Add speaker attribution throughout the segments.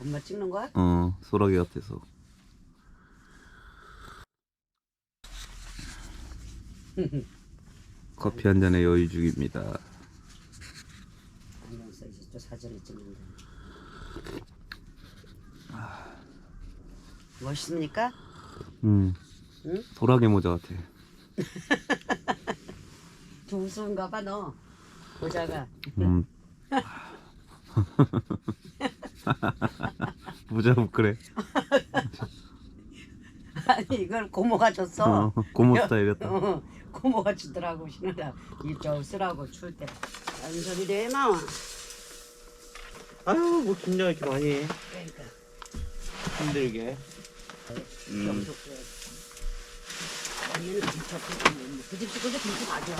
Speaker 1: 엄마 찍는 거야?
Speaker 2: 어, 소라게 같아서. 커피 한 잔에 여유 중입니다.
Speaker 1: 안경 써야지 또 사진을 찍는다. 멋있습니까?
Speaker 2: 음,
Speaker 1: 응?
Speaker 2: 소라게 모자 같아.
Speaker 1: 좀 우스운가 봐 너. 모자가.
Speaker 2: 음. 모자 그래.
Speaker 1: 아니 이걸 고모가 줬어.
Speaker 2: 어, 고모 스타일 같다.
Speaker 1: 어, 고모가 주더라고 신으라 일저 쓰라고 추울 때. 안 소리를 해 나와.
Speaker 3: 아유 뭐 긴장 이렇게 많이 해
Speaker 1: 그러니까.
Speaker 3: 힘들게 음.
Speaker 1: 언니는 김치 없어. 그집 식구도 김치 가져.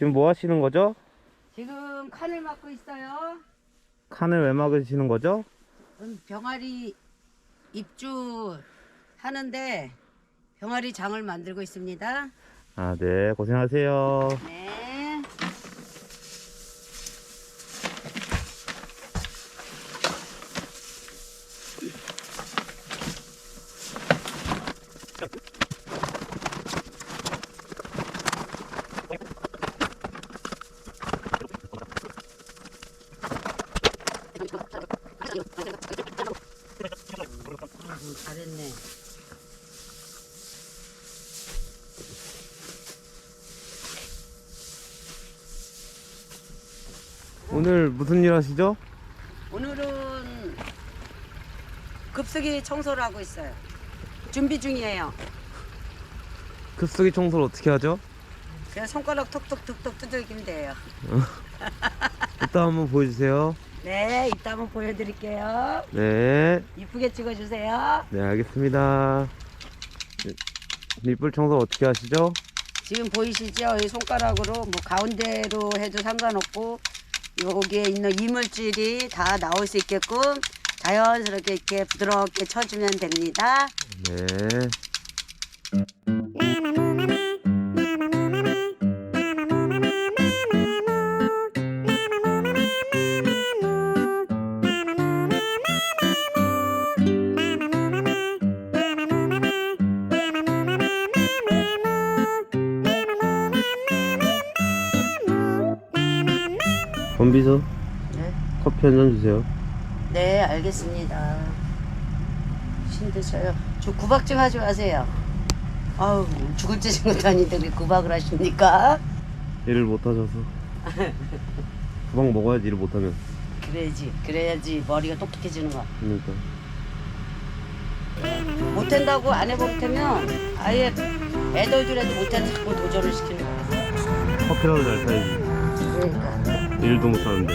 Speaker 3: 지금 뭐 하시는 거죠?
Speaker 1: 지금 칸을 막고 있어요.
Speaker 3: 칸을 왜 막으시는 거죠?
Speaker 1: 음, 병아리 입주 하는데 병아리 장을 만들고 있습니다.
Speaker 3: 아 네 고생하세요
Speaker 1: 네. 잘했네.
Speaker 3: 오늘 무슨 일 하시죠?
Speaker 1: 오늘은 급속히 청소를 하고 있어요. 준비 중이에요.
Speaker 3: 급속히 청소를 어떻게 하죠?
Speaker 1: 그냥 손가락 톡톡톡톡 두들기면 돼요.
Speaker 3: 이따 한번 보여주세요
Speaker 1: 네, 이따 한번 보여드릴게요.
Speaker 3: 네,
Speaker 1: 이쁘게 찍어주세요.
Speaker 3: 네 알겠습니다 네, 밑불 청소 어떻게 하시죠?
Speaker 1: 지금 보이시죠? 이 손가락으로 뭐 가운데로 해도 상관없고 여기에 있는 이물질이 다 나올 수 있게끔 자연스럽게 이렇게 부드럽게 쳐주면 됩니다.
Speaker 3: 네 건비서
Speaker 1: 네,
Speaker 3: 커피 한 잔 주세요
Speaker 1: 네 알겠습니다. 힘드셔요. 저 구박 좀 하지 마세요. 아우 죽을 째진 것도 아닌데 왜 구박을 하십니까?
Speaker 3: 일을 못 하셔서 구박 먹어야지 일을 못 하면
Speaker 1: 그래야지 그래야지 머리가 똑똑해지는 거야.
Speaker 3: 그러니까
Speaker 1: 못 한다고 안 해볼 테면 아예 애들들에도 못한다고 자꾸 도전을 시키는 거야.
Speaker 3: 커피라도 잘 타야지
Speaker 1: 그러니까.
Speaker 3: 일도 못 하는데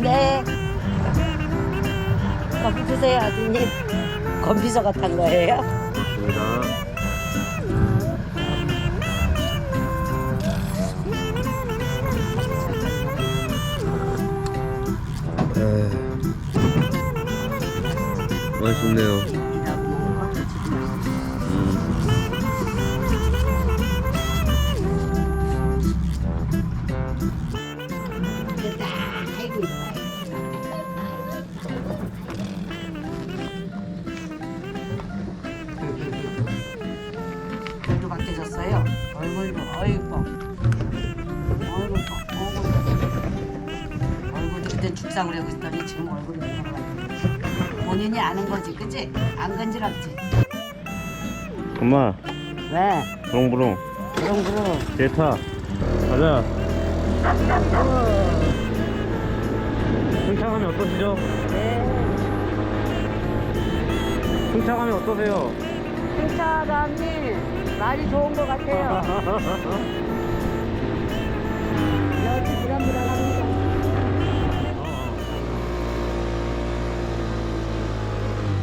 Speaker 1: 네. 커피 드세요 아드님. 건비서가 탄 거예요?
Speaker 3: 고맙습니다 맛있네요
Speaker 1: 그때 죽상을 하고 있더니 지금 얼굴이 바뀌었어. 본인이 아는 거지, 그치? 안 건지럽지?
Speaker 3: 엄마
Speaker 1: 왜?
Speaker 3: 부릉부릉
Speaker 1: 그럼 그럼.
Speaker 3: 데이터 가자 승차감이 어떠시죠?
Speaker 1: 네.
Speaker 3: 승차감이 어떠세요?
Speaker 1: 승차감이 많이 좋은 것 같아요. 여기 불안불안한